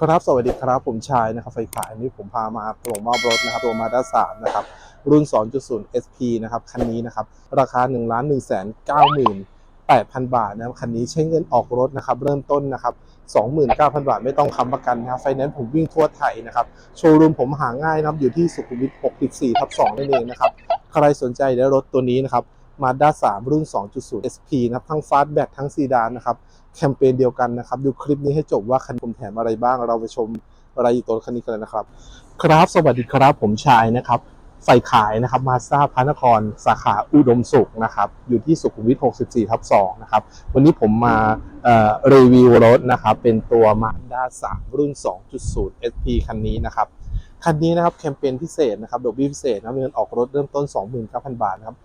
ครับสวัสดีครับผมชายนะครับไฟขายนี่ผมพามาส่งมอบรถนะครับตัวมาด้าสามนะครับรุ่น 2.0 SP นะครับคันนี้นะครับราคา1ล้าน1 9 8 0 0 บาทนะครับคันนี้ใช้เงินออกรถนะครับเริ่มต้นนะครับ29,000 บาทไม่ต้องค้ำประกันนะครับไฟแนนซ์ผมวิ่งทั่วไทยนะครับโชว์รูมผมหาง่ายนะครับอยู่ที่สุขุมวิท64ทับ2นั่นเองนะครับใครสนใจได้รถตัวนี้นะครับ มาด้า3รุ่น 2.0 SP นะครับทั้งฟาสต์แบ็ทั้งซีดานนะครับแคมเปญเดียวกันนะครับ ดูคลิปนี้ให้จบว่าคันผมแถมอะไรบ้าง เราไปชมรายละเอียดตัวคันนี้กันเลยนะครับ ครับสวัสดีครับผมชายนะครับใส่ขายนะครับมาซาพระนครสาขาอุดมสุขนะครับอยู่ที่สุขุมวิท 64 ทับ 2 นะครับ วันนี้ผมมาเอ่อรีวิวรถนะครับเป็นตัว Mazda 3 รุ่น 2.0 SP คันนี้นะครับ คันนี้นะครับแคมเปญพิเศษนะครับดอกเบี้ยพิเศษนะเงินออกรถเริ่มต้น 29,000 บาทนะครับ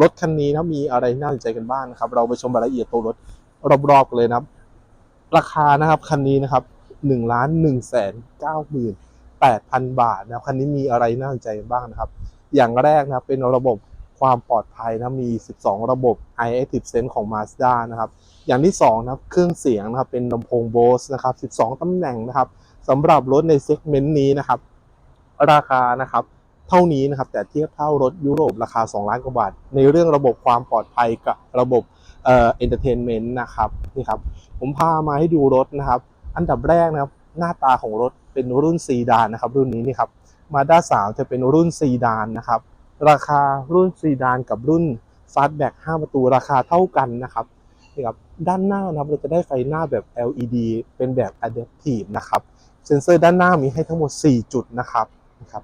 รถคันนี้นะมีอะไรน่าสนใจกันบ้างนะครับ เราไปชมรายละเอียดตัวรถรอบๆกันเลยนะครับ ราคานะครับคันนี้นะครับหนึ่งล้านหนึ่งแสนเก้าหมื่นแปดพันบาทนะครับคันนี้มีอะไรน่าสนใจบ้างนะครับ อย่างแรกนะครับเป็นระบบความปลอดภัยนะมี 12 ระบบ i Active Sense ของ Mazda นะครับ อย่างที่2นะครับเครื่องเสียงนะครับเป็นลำโพง Bose นะครับ 12 ตำแหน่งนะครับสำหรับรถในเซกเมนต์นี้นะครับ ราคานะครับ เท่านี้นะครับแต่เทียบเท่ารถยุโรปราคา 2 ล้านกว่าบาท ในเรื่องระบบความปลอดภัยกับระบบเอ่อเอนเตอร์เทนเมนต์นะครับนี่ครับผมพามาให้ดูรถนะครับ อันดับแรกนะครับหน้าตาของรถเป็นรุ่นซีดานนะครับรุ่นนี้นี่ครับมาด้าสาวจะเป็นรุ่นซีดานนะครับราคารุ่นซีดานกับรุ่นฟาสแบ็ก5ประตูราคาเท่ากันนะครับนี่ครับด้านหน้านะครับเราจะได้ไฟหน้าแบบ LED เป็นแบบ Adaptive นะครับเซ็นเซอร์ด้านหน้ามีให้ทั้งหมด 4 จุดนะครับนะครับ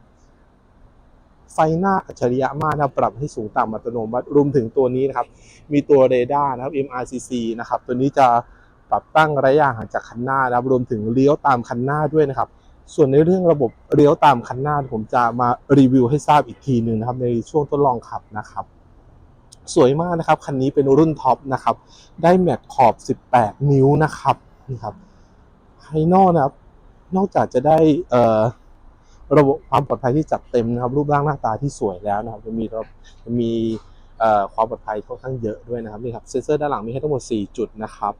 ไฟหน้าอัจฉริยะมากนะปรับให้สูงต่ำอัตโนมัติรวมถึงตัวนี้นะครับ มีตัวเรดาร์นะครับ MRCC นะครับ ตัวนี้จะปรับตั้งระยะห่างจากคันหน้านะครับ รวมถึงเลี้ยวตามคันหน้าด้วยนะครับ ส่วนในเรื่องระบบเลี้ยวตามคันหน้า ผมจะมารีวิวให้ทราบอีกทีหนึ่งนะครับ ในช่วงทดลองขับนะครับ สวยมากนะครับ คันนี้เป็นรุ่นท็อปนะครับ ได้แม็กขอบ 18 นิ้วนะครับนี่ครับภายนอกนะครับ นอกจากจะได้เอ่อ ระบบความปลอดภัยที่จัดเต็มนะครับรูปร่างหน้าตาที่สวยแล้วนะครับจะมีระบบจะมีความปลอดภัยค่อนข้างเยอะด้วยนะครับนี่ครับเซ็นเซอร์ด้านหลังมีให้ทั้งหมด 4 จุดนะครับ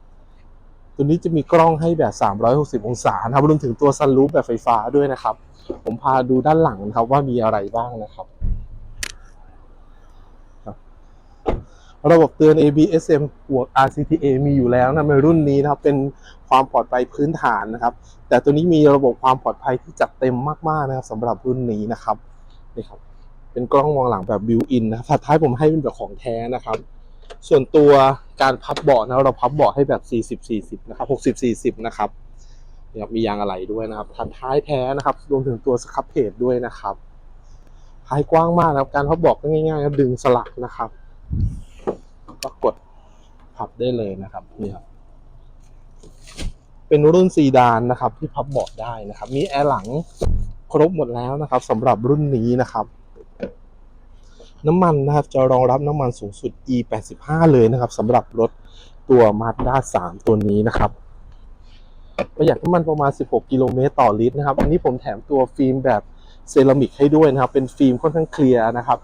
ตัวนี้จะมีกล้องให้แบบ 360 องศานะครับรวมถึงตัวซันรูปแบบไฟฟ้าด้วยนะครับ ผมพาดูด้านหลังนะครับว่ามีอะไรบ้างนะครับ ระบบเตือน ABSM บวก RCTA มีอยู่แล้วนะในรุ่นนี้นะครับ เป็นความปลอดภัยพื้นฐานนะครับ แต่ตัวนี้มีระบบความปลอดภัยที่จัดเต็มมากๆนะครับสำหรับรุ่นนี้นะครับนี่ครับ เป็นกล้องมองหลังแบบบิวอินนะครับถัดท้ายผมให้เป็นแบบของแท้นะครับ ส่วนตัวการพับเบาะนะเราพับเบาะให้แบบ 40 40 นะครับ 60 40 นะครับนี่ครับมียางอะไหล่ด้วยนะครับถัดท้ายแท้นะครับ รวมถึงตัวสครับเพจด้วยนะครับท้ายกว้างมากนะครับ การพับเบาะก็ง่ายๆครับดึงสลักนะครับ ก็กดพับได้เลยนะครับนี่ครับเป็นรุ่นซีดานนะครับ ที่พับเบาะได้นะครับ มีแอร์หลังครบหมดแล้วนะครับสำหรับรุ่นนี้นะครับน้ำมันนะครับจะรองรับน้ำมันสูงสุด E 8 5 เลยนะครับสำหรับรถตัว Mazda 3 ตัวนี้นะครับ ประหยัดน้ำมันประมาณ 16 กิโลเมตรต่อลิตรนะครับ อันนี้ผมแถมตัวฟิล์มแบบเซรามิกให้ด้วยนะครับ เป็นฟิล์มค่อนข้างเคลียร์นะครับ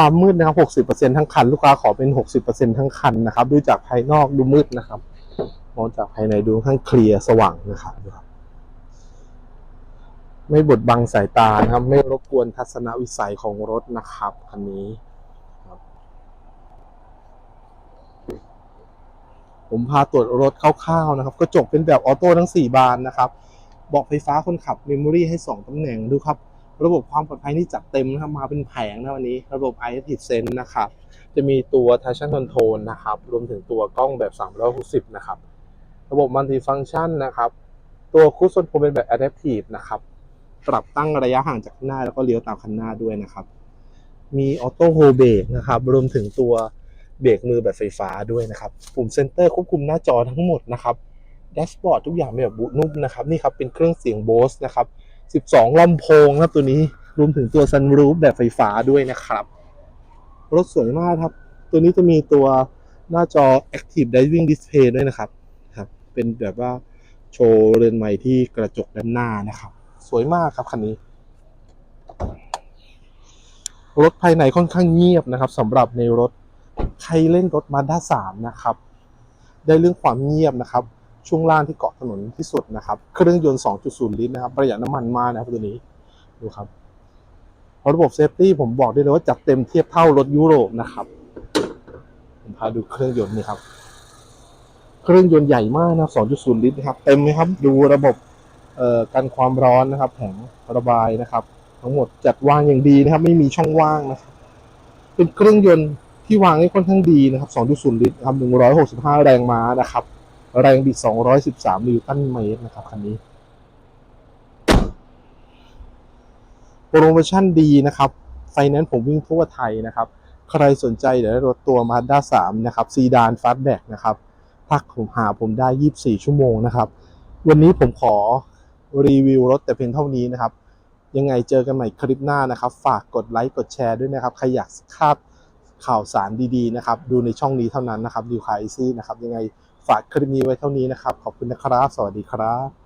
ความมืดนะครับ 60%ทั้งคัน ลูกค้าขอเป็น 60%ทั้งคันนะครับ ดูจากภายนอกดูมืดนะครับมองจากภายในดูค่อนข้างเคลียร์สว่างนะครับดูครับ ไม่บดบังสายตานะครับ ไม่รบกวนทัศนวิสัยของรถนะครับคันนี้ผมพาตรวจรถคร่าวๆนะครับกระจกเป็นแบบออโต้ทั้ง 4 บานนะครับเบาะไฟฟ้าคนขับเมมโมรี่ให้ 2ตำแหน่งดูครับ ระบบความปลอดภัยนี่จัดเต็มนะครับมาเป็นแผงนะวันนี้ ระบบ i Active Sense นะครับ จะมีตัว Traction Control นะครับ รวมถึงตัวกล้องแบบ 360 นะครับ ระบบ Multifunction นะครับ ตัวคูชชั่นโฟมเป็นแบบ Adaptive นะครับ ปรับตั้งระยะห่างจากข้างหน้าแล้วก็เลี้ยวตามคันหน้าด้วยนะครับ มีออโต้โฮเบรกนะครับ รวมถึงตัวเบรกมือแบบไฟฟ้าด้วยนะครับ ปุ่มเซนเตอร์ควบคุมหน้าจอทั้งหมดนะครับแดชบอร์ดทุกอย่างเป็นแบบบูทนุ่มนะครับ นี่ครับเป็นเครื่องเสียงโบสนะครับ 12ลำโพงนะครับตัวนี้รวมถึงตัวซันรูฟแบบไฟฟ้าด้วยนะครับ รถสวยมากครับ ตัวนี้จะมีตัวหน้าจอ Active Diving Display ด้วยนะครับครับ เป็นแบบว่าโชว์เรือนใหม่ที่กระจกด้านหน้านะครับ สวยมากครับคันนี้ รถภายในค่อนข้างเงียบนะครับสำหรับในรถ ใครเล่นรถมาด้าสามนะครับ ได้เรื่องความเงียบนะครับ ช่วงล่างที่เกาะถนนที่สุดนะครับ เครื่องยนต์ 2.0 ลิตรนะครับ ประหยัดน้ำมันมากนะครับตัวนี้ ดูครับระบบเซฟตี้ผมบอกได้เลยว่าจัดเต็มเทียบเท่ารถยุโรปนะครับ ผมพาดูเครื่องยนต์นี่ครับ เครื่องยนต์ใหญ่มากนะ2.0 ลิตรนะครับ เต็มไหมครับ ดูระบบเอ่อกันความร้อนนะครับ แผงระบายนะครับ ทั้งหมดจัดวางอย่างดีนะครับ ไม่มีช่องว่างนะครับ เป็นเครื่องยนต์ที่วางได้ค่อนข้างดีนะครับ 2.0 ลิตรนะครับ 165 แรงม้านะครับ แรงบิด 213 นิวตันเมตรนะครับคันนี้ โปรโมชั่นดีนะครับไฟแนนซ์ผมวิ่งทั่วไทยนะครับ ใครสนใจเดี๋ยวได้รถตัว Mazda 3นะครับซีดานฟาสแบกนะครับทักผมหาผมได้ 24 ชั่วโมงนะครับ วันนี้ผมขอรีวิวรถแต่เพียงเท่านี้นะครับ ยังไงเจอกันใหม่คลิปหน้านะครับ ฝากกดไลค์กดแชร์ด้วยนะครับ ใครอยากทราบข่าวสารดีๆนะครับ ดูในช่องนี้เท่านั้นนะครับดิวคายซี่นะครับ ยังไง ฝากคลิปนี้ไว้เท่านี้นะครับ ขอบคุณนะครับ สวัสดีครับ